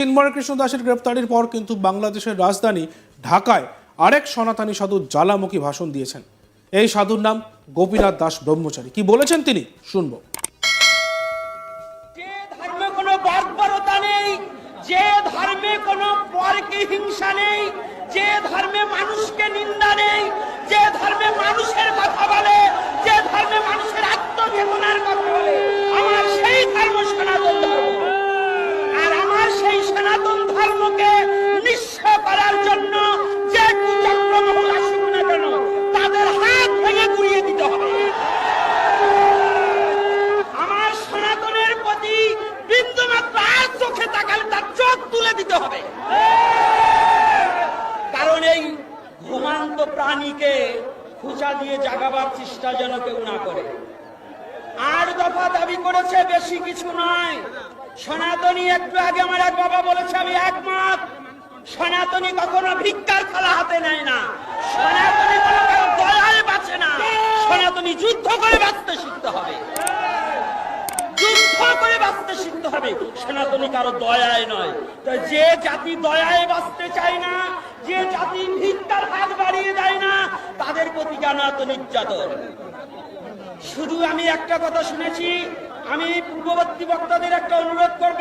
চিন্ময় কৃষ্ণ দাসের গ্রেপ্তারির পর কিন্তু বাংলাদেশের রাজধানী ঢাকায় আরেক সনাতনী সাধু জ্বালামুখী ভাষণ দিয়েছেন। এই সাধুর নাম গোপীনাথ দাস ব্রহ্মচারী। কি বলেছেন তিনি? শুনব। যে ধর্মে কোনো পরকে হিংসা নেই, যে ধর্মে মানুষকে নিন্দা নেই, যে ধর্মে মানুষের কথা বলে, যে ধর্মে মানুষের আত্মজীবনের কথা বলে আমার সেই ধর্ম সনাতন ধর্ম আর আমার সেই সনাতন ধর্মকে নিঃস্ব করার জন্য যে কুচক্রমহল আসুক না কেন তাদের হাত ভেঙে গুড়িয়ে দিতে হবে আমার সনাতনের প্রতি বিন্দু মাত্র আর চোখে তাকালে তার চোখ তুলে দিতে হবে কারণ এই ঘুমান্ত প্রাণীকে জাগাবার চেষ্টা যেন কেউ না করে। আট দফা দাবি করেছে, বেশি কিছু নয়। সনাতনী একটু আগে আমার এক বাবা বলেছে, আমি একমত। সনাতনী কখনো ভিক্ষার খেলা হাতে নেয় না। সনাতনী কোনো দয়ায় বাঁচে না। সনাতনী যুদ্ধ করে বাঁচতে শিখতে হবে। যুদ্ধ করে বাঁচতে শিখতে হবে। সনাতনী কারও দয়ায় নয়। তো যে জাতি দয়ায় বাঁচতে চায় না যে জাতি ভিক্ষার হাত বাড়িয়ে দেয় না প্রতি নির্যাতন। শুধু আমি একটা কথা শুনেছি, আমি পূর্ববর্তী বক্তাদের একটা অনুরোধ করব,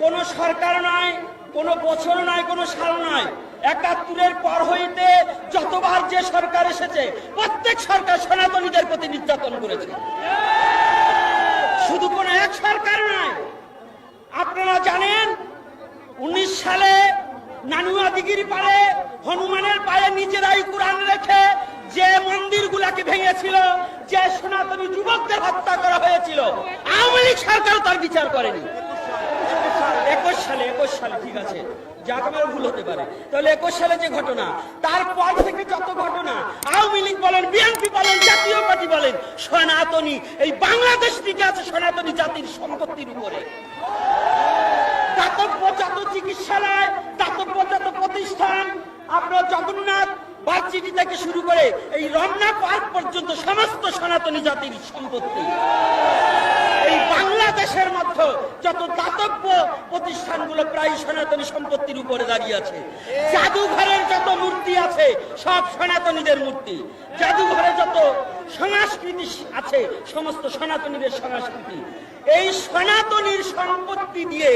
কোন সরকার নয় কোন বছর নয় কোন সাল নয় একাত্তরের পর হইতে যতবার যে সরকার এসেছে, প্রত্যেক সরকার সনাতনীদের প্রতি নির্যাতন করেছে। শুধু কোন এক সরকার নয় আপনারা জানেন, উনিশ সালে নানুয়া দিঘির পারে হনুমানের পায়ে নিজেরাই কোরআন রেখে যে মন্দিরগুলাকে ভেঙেছিল, যে সনাতনী যুবকদের হত্যা করা হয়েছিল, আওয়ামী লীগ সরকার তার বিচার করেনি। একুশ সালে একুশ সালে, ঠিক আছে তারপর জাতীয় বলেন, সনাতনী, এই বাংলাদেশ আছে সনাতনী জাতির সম্পত্তির উপরে। চিকিৎসালয়, দাতব্য যত প্রতিষ্ঠান, আপনার জগন্নাথ বার্চিটি থেকে শুরু করে এই রমনা পার্ক পর্যন্ত সমস্ত সনাতনী জাতির সম্পত্তি। বাংলাদেশের মধ্যে যত দাতব্য প্রতিষ্ঠানগুলো প্রায় সনাতনী সম্পত্তির উপরে দাঁড়িয়ে আছে, জাদুঘরের যত মূর্তি আছে, সব সনাতনীদের মূর্তি। জাদুঘরে যত সংস্কৃতি আছে, সমস্ত সনাতনীদের সংস্কৃতি। এই সনাতনীর সম্পত্তি দিয়ে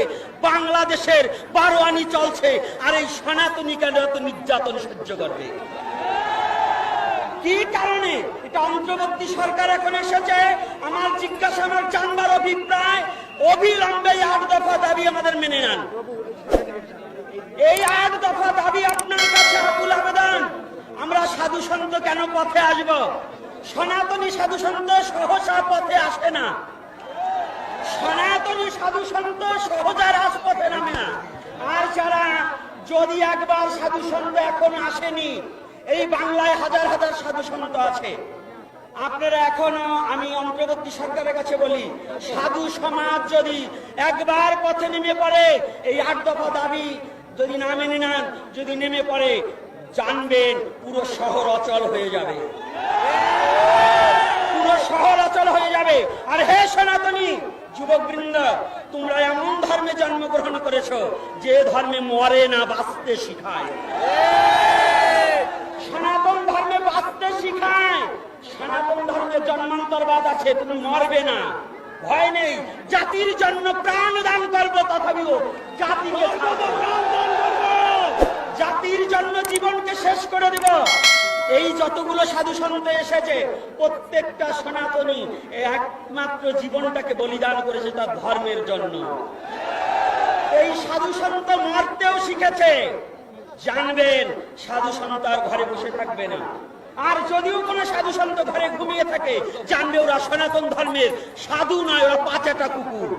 বাংলাদেশের বারোয়ানি চলছে, আর এই সনাতনী কেন এত নির্যাতন সহ্য করবে। কি কারণে? এটা অন্তর্বর্তী সরকার এখন এসেছে। আমার জিজ্ঞাসা, আমার জানবার অভিপ্রায় অবিলম্বে আট দফা দাবি আমাদের মেনে নেন। এই আট দফা দাবি আপনার কাছে আকুল আবেদন? আমরা সাধু সন্ত কেন পথে আসব? সনাতনী সাধু সন্ত সহসা পথে আসে না। সনাতনী সাধু সন্ত সহজা রাজপথে নামে না। আর যারা, যদি একবার সাধু সন্ত এখন আসেনি এই বাংলায় হাজার হাজার সাধু সন্ত আছে। আপনারা এখনও আমি অন্তর্বর্তী সরকারের কাছে বলি, সাধু সমাজ যদি একবার পথে নেমে পড়ে, এই আট দফা দাবি যদি না মেনে নেন, যদি নেমে পড়ে, জানবেন পুরো শহর অচল হয়ে যাবে। পুরো শহর অচল হয়ে যাবে। আর হে সনাতনী যুবক বৃন্দ তোমরা এমন ধর্মে জন্মগ্রহণ করেছ, যে ধর্মে মরে না বাঁচতে শিখায় সনাতন ধর্মে বাঁচতে শিখায় সনাতন ধর্মে জন্মান্তরবাদ আছে, তুমি মরবে না। ভয় নেই। জাতির জন্য প্রাণ দান করব তথাপিও জাতিকে। জাতির জন্য জীবনকে শেষ করে দিব। এই যতগুলো সাধু সন্ত এসেছে, প্রত্যেকটা সনাতনী একমাত্র জীবনটাকে বলিদান করেছে তার ধর্মের জন্য। এই সাধু সন্ত মরতেও শিখেছে। জানবেন, সাধু সন্ত আর ঘরে বসে থাকবে না। আর যদিও কোনো সাধু সন্ত ঘরে ঘুমিয়ে থাকে, জানবে ওরা সনাতন ধর্মের। সাধু নয়, ওরা পাঁচাটা কুকুর।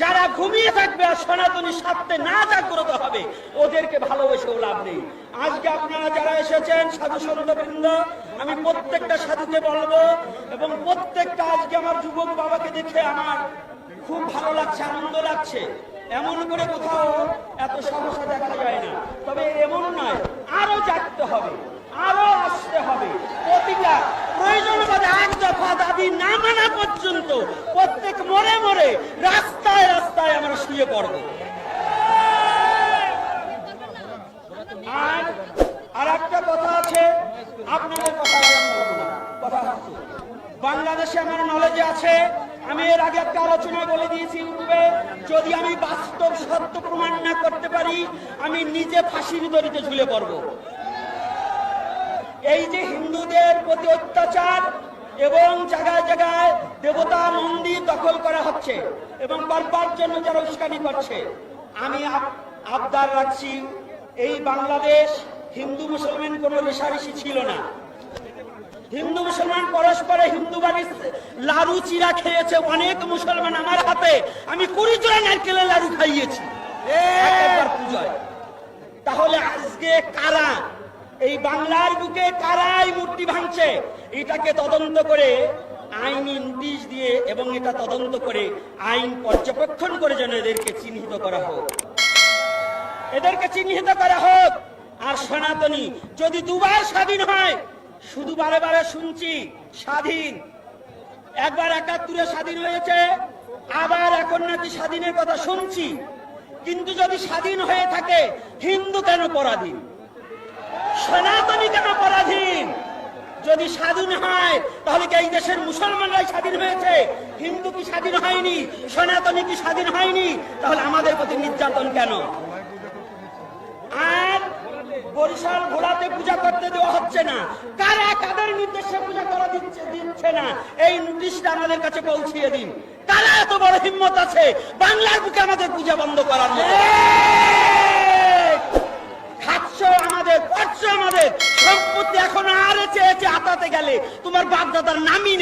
যারা ঘুমিয়ে থাকবে আর সনাতনী স্বার্থে না জাগ্রত হবে, ওদেরকে ভালোবেসেও লাভ নেই। আজকে আপনারা যারা এসেছেন, সাধু সন্ত বৃন্দ, আমি প্রত্যেকটা সাধুকে বলব, এবং প্রত্যেকটা আজকে আমার যুবক বাবাকে দেখে আমার খুব ভালো লাগছে, আনন্দ লাগছে। এমন করে কোথাও এত সমস্যা দেখা যায় না। তবে এমন নয়, আরও জাগতে হবে, আরও আসতে হবে। প্রতিটা প্রয়োজন বোধে এক দফা দাবি না মানা পর্যন্ত প্রত্যেক মরে মরে রাস্তায় রাস্তায় আমরা শুয়ে পড়ব। আর আর একটা কথা আছে, আপনাদের কথা। কথা বাংলাদেশে আমার নলেজে আছে আমি এর আগে একটা আলোচনায় বলে দিয়েছি ইউটিউবে, যদি আমি বাস্তব সত্য প্রমাণ না করতে পারি, আমি নিজে ফাঁসির দড়িতে ঝুলে পড়ব। এই যে হিন্দুদের প্রতি অত্যাচার এবং জায়গায় জায়গায় দেবতা মন্দির দখল করা হচ্ছে এবং বারবার জন্য যারা উস্কানি করছে, আমি আবদার রাখছি, এই বাংলাদেশ হিন্দু মুসলমান কোনো রেশারেশি ছিল না। হিন্দু মুসলমান পরস্পরে হিন্দু বাড়ির লাড়ু চিরা খেয়েছে অনেক মুসলমান আমার হাতে। আমি কুড়ি জোড়া নারকেলের লাড়ু খাইয়েছি। তাহলে আজকে কারা? এই বাংলার বুকে কারা এই মূর্তি ভাঙছে? এটাকে তদন্ত করে আইনি নোটিশ দিয়ে এবং এটা তদন্ত করে আইন পর্যবেক্ষণ করে যেন এদেরকে চিহ্নিত করা হোক। এদেরকে চিহ্নিত করা হোক। আর সনাতনী যদি দুবার স্বাধীন হয় শুধু বারে বারে শুনছি, স্বাধীন। একবার একাত্তরে স্বাধীন হয়েছে, আবার এখন নাকি স্বাধীনের কথা শুনছি। কিন্তু যদি স্বাধীন হয়ে থাকে, হিন্দু কেন পরাধীন? সনাতনী কেন পরাধীন? যদি স্বাধীন হয়, তাহলে কি এই দেশের মুসলমানরাই স্বাধীন হয়েছে? হিন্দু কি স্বাধীন হয়নি? সনাতনী কি স্বাধীন হয়নি? তাহলে আমাদের প্রতি নির্যাতন কেন? আর বরিশাল ঘোড়াতে পূজা করতে দেওয়া হচ্ছে না কারা কাদের নির্দেশে পূজা করা দিচ্ছে দিচ্ছে না, এই নোটিশটা আমাদের কাছে পৌঁছিয়ে দিন কারা এত বড় হিম্মত আছে বাংলার বুকে আমাদের পূজা বন্ধ করার? খাচ্ছ আমাদের পড়ছ আমাদের সম্পত্তি এখন আর চেয়েছে আতাতে গেলে তোমার বাপ দাদার নামই।